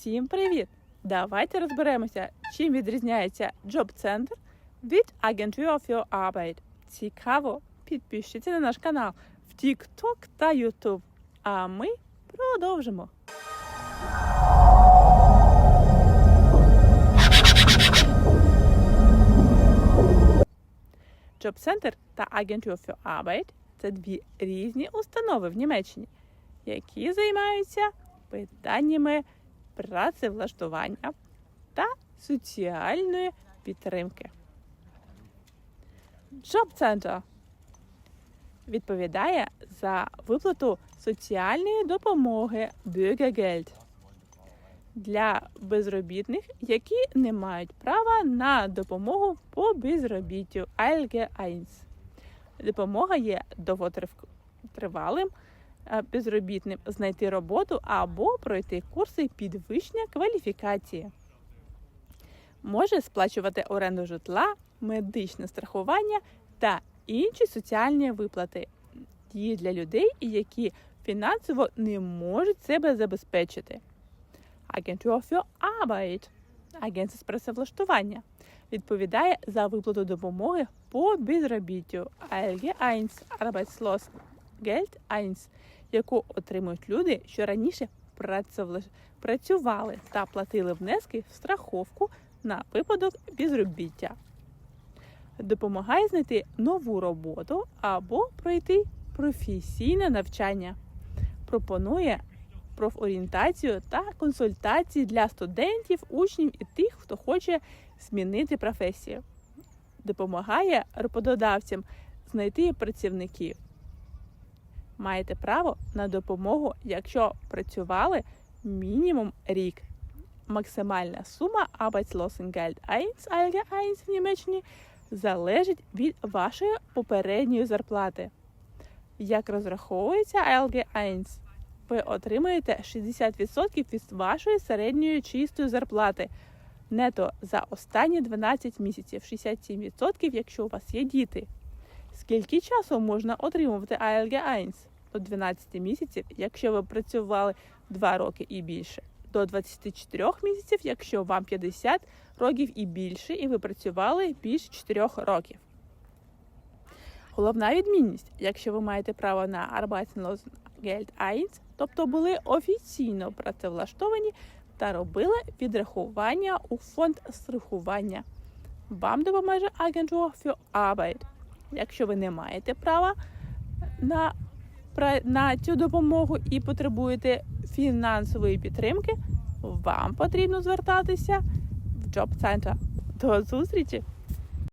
Всім привіт! Давайте розберемося, чим відрізняється Job Center від Agentur für Arbeit. Цікаво, підпишіться на наш канал в TikTok та YouTube. А ми продовжимо. Job Center та Agentur für Arbeit – це дві різні установи в Німеччині, які займаються питаннями працевлаштування та соціальної підтримки. Job Center відповідає за виплату соціальної допомоги Bürgergeld для безробітних, які не мають права на допомогу по безробіттю ALG 1. Допомога є довготривалим безробітним знайти роботу або пройти курси підвищення кваліфікації. Може сплачувати оренду житла, медичне страхування та інші соціальні виплати Діє для людей, які фінансово не можуть себе забезпечити. Agentur für Arbeit, агентство з працевлаштування, відповідає за виплату допомоги по безробіттю ALG 1, Arbeitslosengeld 1, яку отримують люди, що раніше працювали та платили внески в страховку на випадок безробіття. Допомагає знайти нову роботу або пройти професійне навчання. Пропонує профорієнтацію та консультації для студентів, учнів і тих, хто хоче змінити професію. Допомагає роботодавцям знайти працівників. Маєте право на допомогу, якщо працювали мінімум рік. Максимальна сума Arbeitslosengeld 1 ALG 1 в Німеччині залежить від вашої попередньої зарплати. Як розраховується ALG 1? ви отримаєте 60% від вашої середньої чистої зарплати нето за останні 12 місяців, 67%, якщо у вас є діти. Скільки часу можна отримувати ALG 1? До 12 місяців, якщо ви працювали 2 роки і більше, до 24 місяців, якщо вам 50 років і більше, і ви працювали більше 4 років. Головна відмінність, якщо ви маєте право на Arbeitslosengeld 1, тобто були офіційно працевлаштовані та робили відрахування у фонд страхування. Вам допоможе Agentur für Arbeit. Якщо ви не маєте права на, на цю допомогу і потребуєте фінансової підтримки, вам потрібно звертатися в Job Center. До зустрічі!